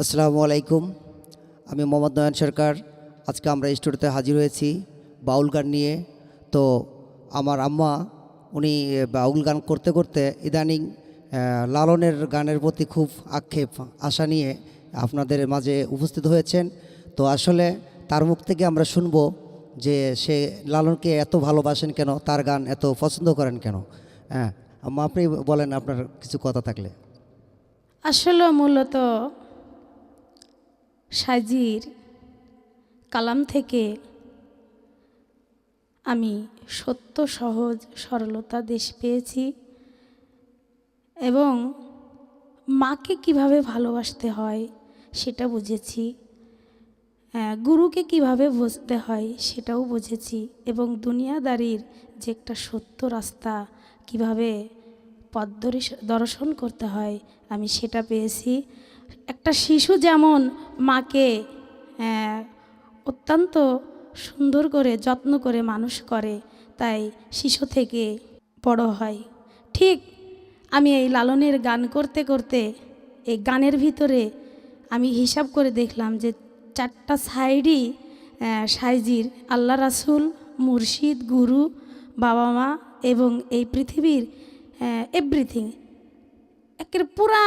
আসসালামু আলাইকুম। আমি মোহাম্মদ নয়ন সরকার। আজকে আমরা স্টুডিওতে হাজির হয়েছি বাউল গান নিয়ে। তো আমার আম্মা, উনি বাউল গান করতে করতে ইদানিং লালনের গানের প্রতি খুব আক্ষেপ, আশা নিয়ে আপনাদের মাঝে উপস্থিত হয়েছেন। তো আসলে তার মুখ থেকে আমরা শুনব যে সে লালনকে এত ভালোবাসেন কেন, তার গান এত পছন্দ করেন কেন। হ্যাঁ আম্মা, আপনি বলেন আপনার কিছু কথা থাকলে। আসলে মূলত সাজির কালাম থেকে আমি সত্য, সহজ, সরলতা দেশ পেয়েছি এবং মাকে কীভাবে ভালোবাসতে হয় সেটা বুঝেছি গুরুকে কীভাবে বুঝতে হয় সেটাও বুঝেছি এবং দুনিয়াদারির যে একটা সত্য রাস্তা কীভাবে পথ দর্শন করতে হয় আমি সেটা পেয়েছি। একটা শিশু যেমন মাকে অত্যন্ত সুন্দর করে, যত্ন করে মানুষ করে, তাই শিশু থেকে বড় হয়। ঠিক আমি এই লালনের গান করতে করতে এই গানের ভিতরে আমি হিসাব করে দেখলাম যে চারটা সাইডই সাইজির আল্লাহ রাসুল, মুর্শিদ, গুরু, বাবা মা এবং এই পৃথিবীর এভরিথিং একের পুরা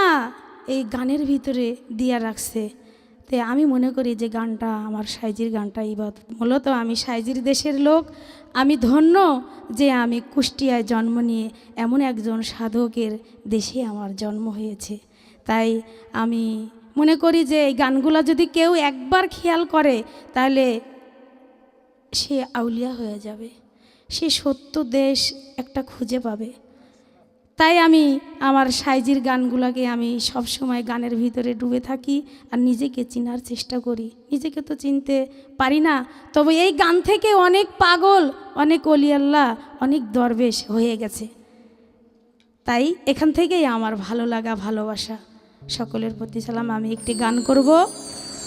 এই গানের ভিতরে দিয়া রাখছে। তে আমি মনে করি যে গানটা, আমার সাইজির গানটা ইবাদ মূলত আমি সাইজির দেশের লোক। আমি ধন্য যে আমি কুষ্টিয়ায় জন্ম নিয়ে এমন একজন সাধকের দেশে আমার জন্ম হয়েছে। তাই আমি মনে করি যে এই গানগুলো যদি কেউ একবার খেয়াল করে, তাহলে সে আউলিয়া হয়ে যাবে। সে সত্য দেশ একটা খুঁজে পাবে। তাই আমি আমার সাইজির গানগুলোকে আমি সব সময় গানের ভিতরে ডুবে থাকি আর নিজেকে চিনার চেষ্টা করি। নিজেকে তো চিনতে পারি না, তবে এই গান থেকে অনেক পাগল, অনেক অলিয়াল্লাহ অনেক দরবেশ হয়ে গেছে। তাই এখান থেকেই আমার ভালো লাগা, ভালোবাসা। সকলের প্রতি সালাম, আমি একটি গান করব,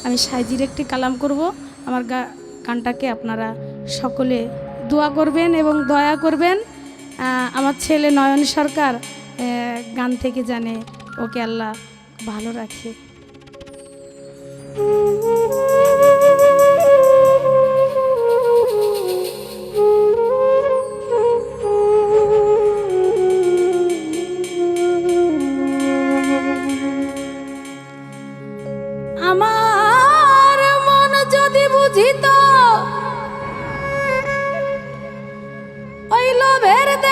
আমি সাইজির একটি কালাম করব। আমার গানটাকে আপনারা সকলে দোয়া করবেন এবং দয়া করবেন। আমার ছেলে নয়ন সরকার গান থেকে জানে। ওকে আল্লাহ ভালো রাখে। বুঝিত, ওই লোভের দেশ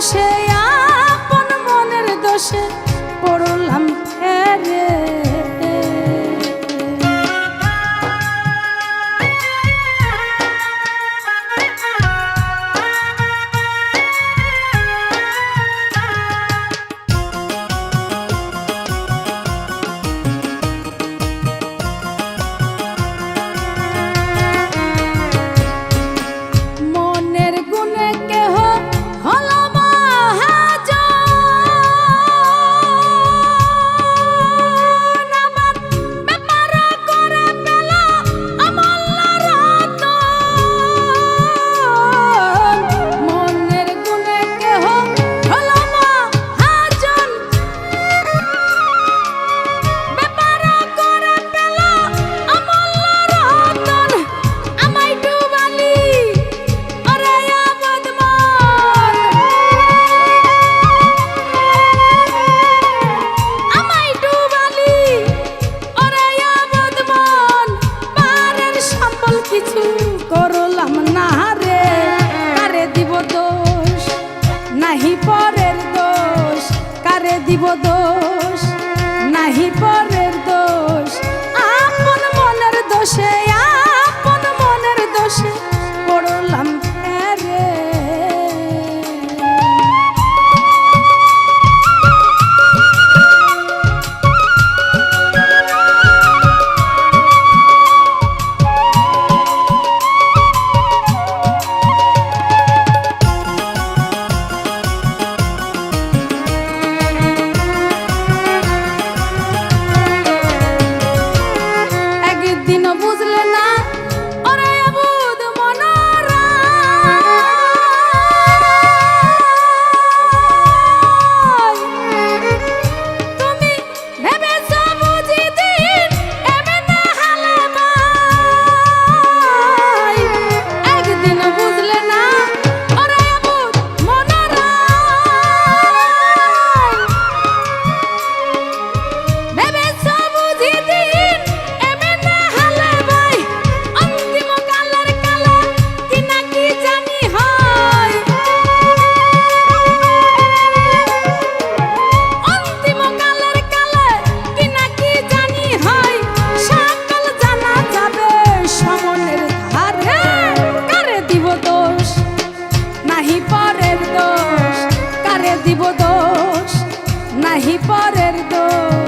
দোষে আপন মনের দোষে পড়লাম ফেরে নাহি পরের দোষ কারে দিব দোষ? নাহি পরের দোষ।